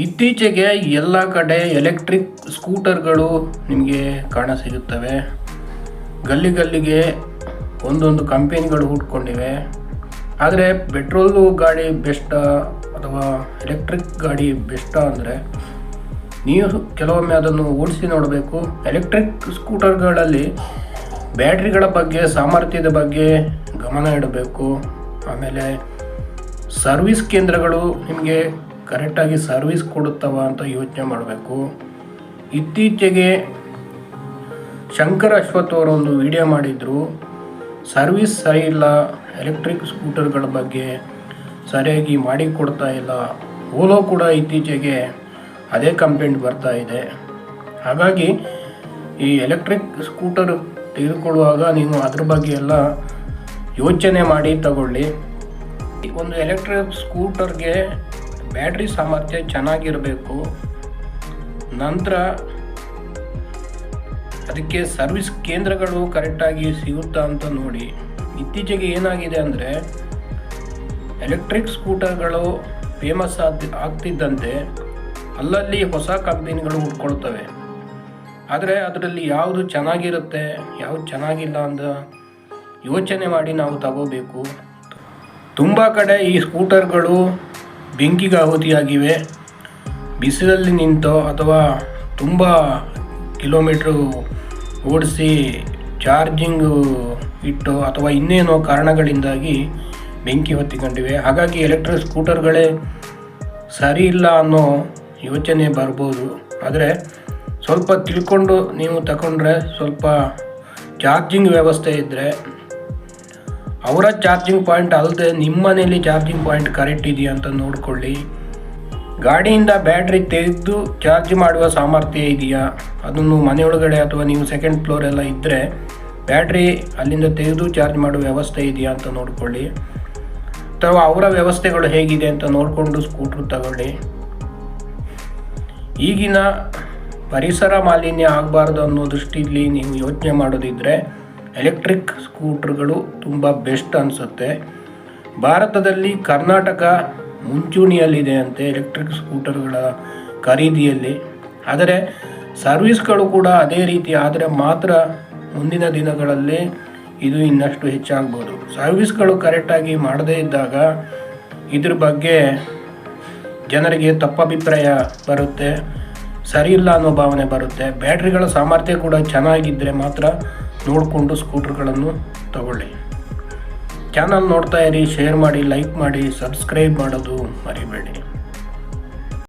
ಇತ್ತೀಚೆಗೆ ಎಲ್ಲ ಕಡೆ ಎಲೆಕ್ಟ್ರಿಕ್ ಸ್ಕೂಟರ್ಗಳು ನಿಮಗೆ ಕಾಣಸಿಗುತ್ತವೆ ಗಲ್ಲಿ ಗಲ್ಲಿಗೆ ಒಂದೊಂದು ಕಂಪೆನಿಗಳು ಹುಟ್ಕೊಂಡಿವೆ. ಆದರೆ ಪೆಟ್ರೋಲು ಗಾಡಿ ಬೆಸ್ಟ ಅಥವಾ ಎಲೆಕ್ಟ್ರಿಕ್ ಗಾಡಿ ಬೆಸ್ಟ ಅಂದರೆ ನೀವು ಕೆಲವೊಮ್ಮೆ ಅದನ್ನು ಓಡಿಸಿ ನೋಡಬೇಕು. ಎಲೆಕ್ಟ್ರಿಕ್ ಸ್ಕೂಟರ್ಗಳಲ್ಲಿ ಬ್ಯಾಟ್ರಿಗಳ ಬಗ್ಗೆ, ಸಾಮರ್ಥ್ಯದ ಬಗ್ಗೆ ಗಮನ ಇಡಬೇಕು. ಆಮೇಲೆ ಸರ್ವಿಸ್ ಕೇಂದ್ರಗಳು ನಿಮಗೆ ಕರೆಕ್ಟಾಗಿ ಸರ್ವಿಸ್ ಕೊಡುತ್ತವ ಅಂತ ಯೋಚನೆ ಮಾಡಬೇಕು. ಇತ್ತೀಚೆಗೆ ಶಂಕರ್ ಅಶ್ವಥ್ ಒಂದು ವಿಡಿಯೋ ಮಾಡಿದ್ರು. ಸರ್ವಿಸ್ ಸರಿ ಇಲ್ಲ, ಎಲೆಕ್ಟ್ರಿಕ್ ಸ್ಕೂಟರ್ಗಳ ಬಗ್ಗೆ ಸರಿಯಾಗಿ ಮಾಡಿಕೊಡ್ತಾ ಇಲ್ಲ. ಓಲೋ ಕೂಡ ಇತ್ತೀಚೆಗೆ ಅದೇ ಕಂಪ್ಲೇಂಟ್ ಬರ್ತಾ ಇದೆ. ಹಾಗಾಗಿ ಈ ಎಲೆಕ್ಟ್ರಿಕ್ ಸ್ಕೂಟರ್ ತೆಗೆದುಕೊಳ್ಳುವಾಗ ನೀವು ಅದ್ರ ಬಗ್ಗೆ ಎಲ್ಲ ಯೋಚನೆ ಮಾಡಿ ತಗೊಳ್ಳಿ. ಒಂದು ಎಲೆಕ್ಟ್ರಿಕ್ ಸ್ಕೂಟರ್ಗೆ ಬ್ಯಾಟ್ರಿ ಸಾಮರ್ಥ್ಯ ಚೆನ್ನಾಗಿರಬೇಕು. ನಂತರ ಅದಕ್ಕೆ ಸರ್ವಿಸ್ ಕೇಂದ್ರಗಳು ಕರೆಕ್ಟಾಗಿ ಸಿಗುತ್ತಾ ಅಂತ ನೋಡಿ. ಇತ್ತೀಚೆಗೆ ಏನಾಗಿದೆ ಅಂದರೆ, ಎಲೆಕ್ಟ್ರಿಕ್ ಸ್ಕೂಟರ್ಗಳು ಫೇಮಸ್ ಆದ, ಆಗ್ತಿದ್ದಂತೆ ಅಲ್ಲಲ್ಲಿ ಹೊಸ ಕಂಪನಿಗಳು ಹುಟ್ಕೊಳ್ತವೆ ಆದರೆ ಅದರಲ್ಲಿ ಯಾವುದು ಚೆನ್ನಾಗಿರುತ್ತೆ, ಯಾವುದು ಚೆನ್ನಾಗಿಲ್ಲ ಅಂತ ಯೋಚನೆ ಮಾಡಿ ನಾವು ತಗೋಬೇಕು. ತುಂಬ ಕಡೆ ಈ ಸ್ಕೂಟರ್ಗಳು ಬೆಂಕಿಗೆ ಆಹುತಿಯಾಗಿವೆ. ಬಿಸಿಲಲ್ಲಿ ನಿಂತೋ ಅಥವಾ ತುಂಬ ಕಿಲೋಮೀಟ್ರು ಓಡಿಸಿ ಚಾರ್ಜಿಂಗು ಇಟ್ಟು ಅಥವಾ ಇನ್ನೇನೋ ಕಾರಣಗಳಿಂದಾಗಿ ಬೆಂಕಿ ಹೊತ್ತಿಕೊಂಡಿವೆ. ಹಾಗಾಗಿ ಎಲೆಕ್ಟ್ರಿಕ್ ಸ್ಕೂಟರ್ಗಳೇ ಸರಿ ಇಲ್ಲ ಅನ್ನೋ ಯೋಚನೆ ಬರ್ಬೋದು. ಆದರೆ ಸ್ವಲ್ಪ ತಿಳ್ಕೊಂಡು ನೀವು ತಗೊಂಡ್ರೆ ಸ್ವಲ್ಪ ಚಾರ್ಜಿಂಗ್ ವ್ಯವಸ್ಥೆ ಇದ್ದರೆ ಅವರ ಚಾರ್ಜಿಂಗ್ ಪಾಯಿಂಟ್ ಅಲ್ಲದೆ ನಿಮ್ಮ ಮನೇಲಿ ಚಾರ್ಜಿಂಗ್ ಪಾಯಿಂಟ್ ಕರೆಕ್ಟ್ ಇದೆಯಾ ಅಂತ ನೋಡಿಕೊಳ್ಳಿ. ಗಾಡಿಯಿಂದ ಬ್ಯಾಟ್ರಿ ತೆಗೆದು ಚಾರ್ಜ್ ಮಾಡುವ ಸಾಮರ್ಥ್ಯ ಇದೆಯಾ? ಅದನ್ನು ಮನೆಯೊಳಗಡೆ ಅಥವಾ ನೀವು ಸೆಕೆಂಡ್ ಫ್ಲೋರ್ ಎಲ್ಲ ಇದ್ದರೆ ಬ್ಯಾಟ್ರಿ ಅಲ್ಲಿಂದ ತೆಗೆದು ಚಾರ್ಜ್ ಮಾಡುವ ವ್ಯವಸ್ಥೆ ಇದೆಯಾ ಅಂತ ನೋಡಿಕೊಳ್ಳಿ. ಅಥವಾ ಅವರ ವ್ಯವಸ್ಥೆಗಳು ಹೇಗಿದೆ ಅಂತ ನೋಡಿಕೊಂಡು ಸ್ಕೂಟ್ರ್ ತಗೊಳ್ಳಿ. ಈಗಿನ ಪರಿಸರ ಮಾಲಿನ್ಯ ಆಗಬಾರ್ದು ಅನ್ನೋ ದೃಷ್ಟಿಯಲ್ಲಿ ನೀವು ಯೋಚನೆ ಮಾಡೋದಿದ್ದರೆ ಎಲೆಕ್ಟ್ರಿಕ್ ಸ್ಕೂಟ್ರ್ಗಳು ತುಂಬ ಬೆಸ್ಟ್ ಅನಿಸುತ್ತೆ. ಭಾರತದಲ್ಲಿ ಕರ್ನಾಟಕ ಮುಂಚೂಣಿಯಲ್ಲಿದೆ ಅಂತೆ ಎಲೆಕ್ಟ್ರಿಕ್ ಸ್ಕೂಟರ್ಗಳ ಖರೀದಿಯಲ್ಲಿ. ಆದರೆ ಸರ್ವಿಸ್ಗಳು ಕೂಡ ಅದೇ ರೀತಿ, ಆದರೆ ಮಾತ್ರ ಮುಂದಿನ ದಿನಗಳಲ್ಲಿ ಇದು ಇನ್ನಷ್ಟು ಹೆಚ್ಚಾಗ್ಬೋದು. ಸರ್ವಿಸ್ಗಳು ಕರೆಕ್ಟಾಗಿ ಮಾಡದೇ ಇದ್ದಾಗ ಇದ್ರ ಬಗ್ಗೆ ಜನರಿಗೆ ತಪ್ಪಭಿಪ್ರಾಯ ಬರುತ್ತೆ, ಸರಿ ಇಲ್ಲ ಅನ್ನೋ ಭಾವನೆ ಬರುತ್ತೆ. ಬ್ಯಾಟ್ರಿಗಳ ಸಾಮರ್ಥ್ಯ ಕೂಡ ಚೆನ್ನಾಗಿದ್ದರೆ ಮಾತ್ರ ನೋಡಿಕೊಂಡು ಸ್ಕೂಟ್ರ್ಗಳನ್ನು ತಗೊಳ್ಳಿ. ಚಾನಲ್ ನೋಡ್ತಾ ಇರಿ ಶೇರ್ ಮಾಡಿ ಲೈಕ್ ಮಾಡಿ ಸಬ್ಸ್ಕ್ರೈಬ್ ಮಾಡೋದು ಮರಿಬೇಡಿ.